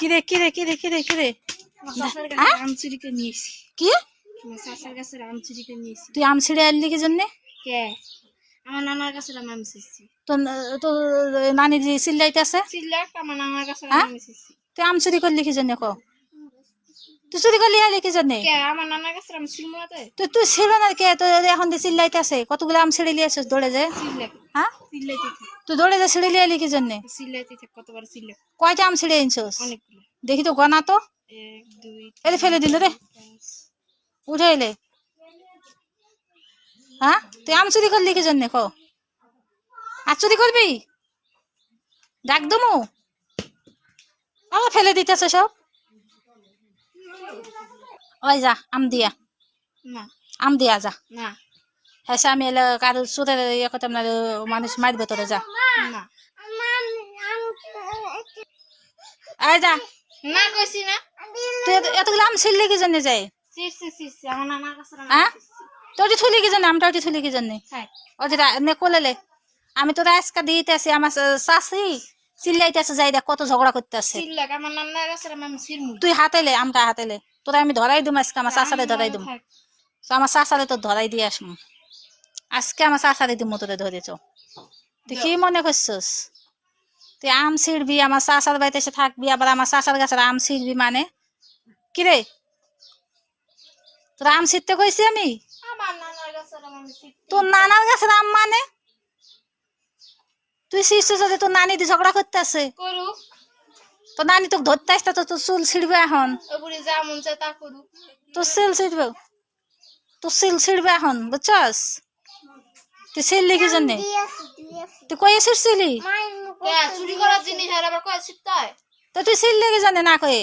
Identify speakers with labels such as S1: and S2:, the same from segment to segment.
S1: কিরে কিরে কিরে কিরে কিরে? হ্যাঁ?
S2: আম নিয়েছি।
S1: কি?
S2: আম নিয়েছি।
S1: তুই আম ছিঁড়ে আনলি কি জন্যে?
S2: কে? আমার নানার কাছে আম
S1: নানি চিল্লাইতেছে
S2: চিল্লাক আমার নানার কাছে
S1: হ্যাঁ?
S2: আম শিখছি
S1: তুই আম চুরি করলি কি জন্যে ক তুই চুরি করলি আলি কি জন্যে
S2: কে আমার নানার কাছে আম ছিল না
S1: তুই তুই ছিল না কে? তোর এখন দিয়ে কতগুলো আম ছিঁড়ে লিয়েছিস দৌড়ে যায়
S2: চিল্লাক
S1: হ্যাঁ?
S2: চিল্লাইতে।
S1: তুই দৌড়ে যা ছিঁড়ে লিয়ে আলি কি জন্যে?
S2: চিল্লাইতে কতবার চিল্লাক
S1: কয়টা আম ছিঁড়ে আনছিস
S2: অনেকগুলো।
S1: দেখি তো গনা তো।
S2: এক দুই
S1: এলে ফেলে দিল রে। উঠে এলে। হ্যাঁ? তুই আম চুরি করলি কি জন্যে ক আর চুরি করবি? ডাক দমু আবার ফেলে দিতেছে সব। ওই যা আম দিয়া
S2: না
S1: আম দিয়া যা
S2: না
S1: হ্যাঁ আমি এলে কারও সুরে ইয়ে করতাম না মানুষ মারবে তোরে যা
S2: না
S1: আয় যা
S2: না কইছি না
S1: তুই এত- এতগুলো আম ছিললি কি জন্য যাই
S2: শিখছি শিখছি আমার নানার কাছে আম
S1: হ্যাঁ
S2: শিখছি
S1: তোর ওটি থুলি কি জন্য আমটা ওটি থুলি কি জন্য
S2: থাক
S1: ও যে নে কোলেলে আমি তোরা আজকে দিতেছি আমার শাশি চিল্লাইতেছে যাই দেখ কত ঝগড়া করতেছে।
S2: চিল্লাক আমার নানার কাছে আম ছিড়মু
S1: তুই হাতেলে আমটা হাতেলে তোরা আমি ধরাই দিম আজকে আমার শাশারে ধরাই দিম। তো আমার শাশারে তো ধরাই দিয়ে আসব আজকে আমার শাশারে দিম তোরে ধরেছ তুই কি মনে করছিস? তুই আম ছিড়বি আমার শাশার বাড়িতে এসে থাকবি আবার আমার শাশার গাছের আম ছিড়বি মানে? কিরে তোরা আম ছিঁড়তে কইছি আমি? তোর নানার গাছের আম মানে? তুই শিশু যদি তোর নানি দিয়ে ঝগড়া করতে আসে
S2: করু
S1: তোর নানি তোকে ধরতে আসতে তো তোর চুল ছিড়বে এখন।
S2: মন
S1: তোর সিল ছিড়বে তোর সিল ছিড়বে এখন বুঝছস? তুই ছিড়লি কি জন্যে। তুই কয়ে ছিড়ছিলি
S2: চুরি করার জিনিস আর আবার কয় শিখতে
S1: তো তুই ছিড়লি কি জন্যে না কয়ে?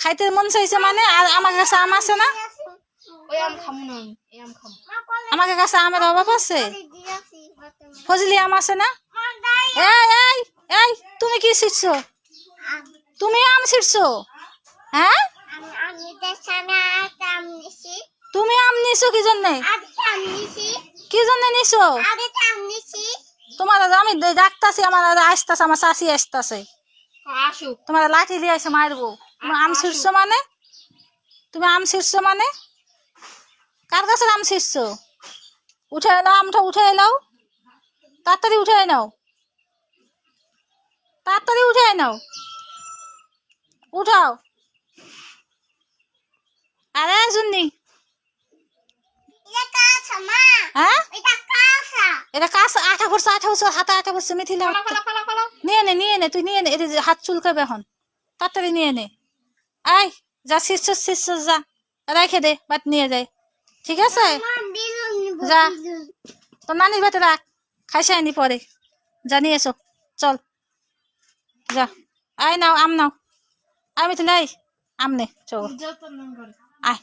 S2: খাইতে মন চাইছে
S1: মন চাইছে মানে? আর আমার কাছে আম আছে না? আমাকে কাছে আমের অভাব আছে? ফজলি আম আছে না? তুমি কি ছিড়ছো তুমি আম ছিড়ছো হ্যাঁ? তুমি আম নিছো কি জন্যে? কি জন্য নিছো? তোমার আমি ডাকতাছি, আমার আসতাছে, আমার শাশি আসতাছে। তোমার লাঠি দিয়ে এসে মারবো। আম ছিড়ছো মানে? তুমি আম ছিড়ছো মানে? কার কাছে আম ছিড়ছো উঠে নাও আমটা উঠে এলাও তাড়াতাড়ি উঠে নাও। তাড়াতাড়ি উঠে নাও। উঠাও। আরে জুন্নি। হ্যাঁ? এটা কাজ আঠা করছ হাতে নিয়ে নে নিয়ে নে তুই নিয়ে নে এটা যে হাত চুলকাবে এখন। তাড়াতাড়ি নিয়ে নে। আয় যা শীর্ষ শীর্ষ যা। রেখে দে বাট নিয়ে যায় ঠিক আছে? যা। তোর নানির বাতে রাখ। খাইছে আনি পরে। জানিয়ে এসো চল। যা। আয় নাও আম নাও। আয় মিথিলা আয় আম নে চল আয়।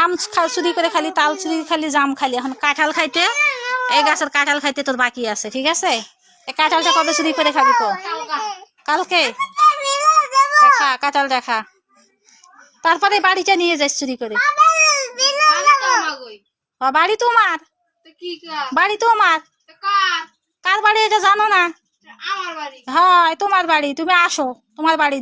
S1: আম চুরি করে খালি তাল চুরি খালি জাম খালি। এখন কাঁঠাল খাইতে এই গাছের কাঁঠাল খাইতে তোর বাকি আছে ঠিক আছে? এই কাঁঠালটা কবে চুরি করে খাবি তো
S2: কালকে?
S1: দেখা কাঁঠাল দেখা। তারপরে বাড়িটা নিয়ে যাস চুরি করে। বাড়ি তোমার? বাড়ি তোমার? কার? বাড়ি এটা জানো না?
S2: আমার বাড়ি।
S1: হয় তোমার বাড়ি তুমি আসো তোমার বাড়ি।